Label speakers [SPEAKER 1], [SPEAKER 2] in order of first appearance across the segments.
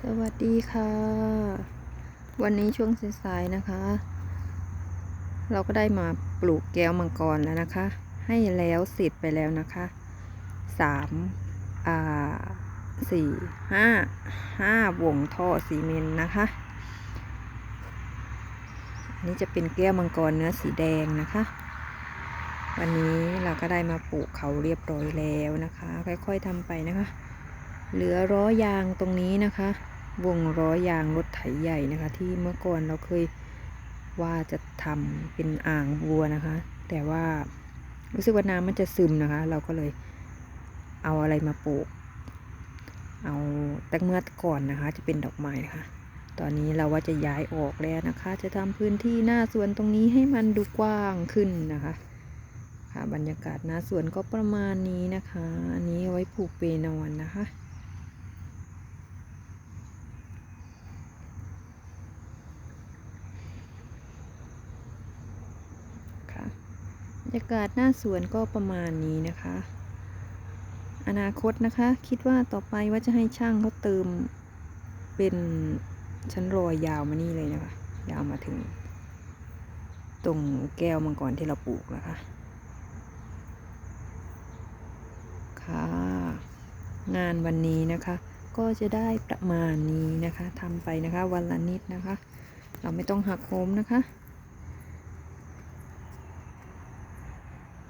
[SPEAKER 1] สวัสดีค่ะ วันนี้ช่วงสายๆนะคะ เราก็ได้มาปลูกแก้วมังกรแล้วนะคะ ให้แล้วเสร็จไปแล้วนะคะสามอ่าสี่ห้าห้าวงท่อซีเมนต์นะคะอันนี้จะเป็นแก้วมังกรเนื้อสีแดงนะคะ วันนี้เราก็ได้มาปลูกเขาเรียบร้อยแล้วนะคะ ค่อยๆทำไปนะคะ เหลือล้อยางตรงนี้นะคะ วงล้อยางรถไถใหญ่นะคะ ที่เมื่อก่อนเราเคยว่าจะทำเป็นอ่างบัวนะคะ แต่ว่ารู้สึกว่าน้ำมันจะซึมนะคะ เราก็เลยเอาอะไรมาปลูก เอาตั้งเมื่อก่อนนะคะ จะเป็นดอกไม้นะคะ ตอนนี้เราว่าจะย้ายออกแล้วนะคะ จะทำพื้นที่หน้าสวนตรงนี้ให้มันดูกว้างขึ้นนะคะ ค่ะบรรยากาศหน้าสวนก็ประมาณนี้นะคะ อันนี้ไว้ผูกเปนอนนะคะบรร ยากาศหน้าสวนก็ประมาณนี้นะคะ อนาคตนะคะ คิดว่าต่อไปว่าจะให้ช่างเขาเติมเป็นชั้นรอยยาวมานี่เลยนะคะ ยาวมาถึง ตรงแก้วมังกรที่เราปลูกนะคะ ค่ะ งานวันนี้นะคะ ก็จะได้ประมาณนี้นะคะทำไปนะคะ วันละนิดนะคะ เราไม่ต้องหักโหมนะคะ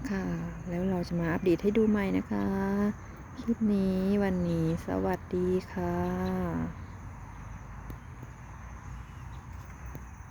[SPEAKER 1] ค่ะ แล้วเราจะมาอัปเดตให้ดูใหม่นะคะ คลิปนี้วันนี้สวัสดีค่ะ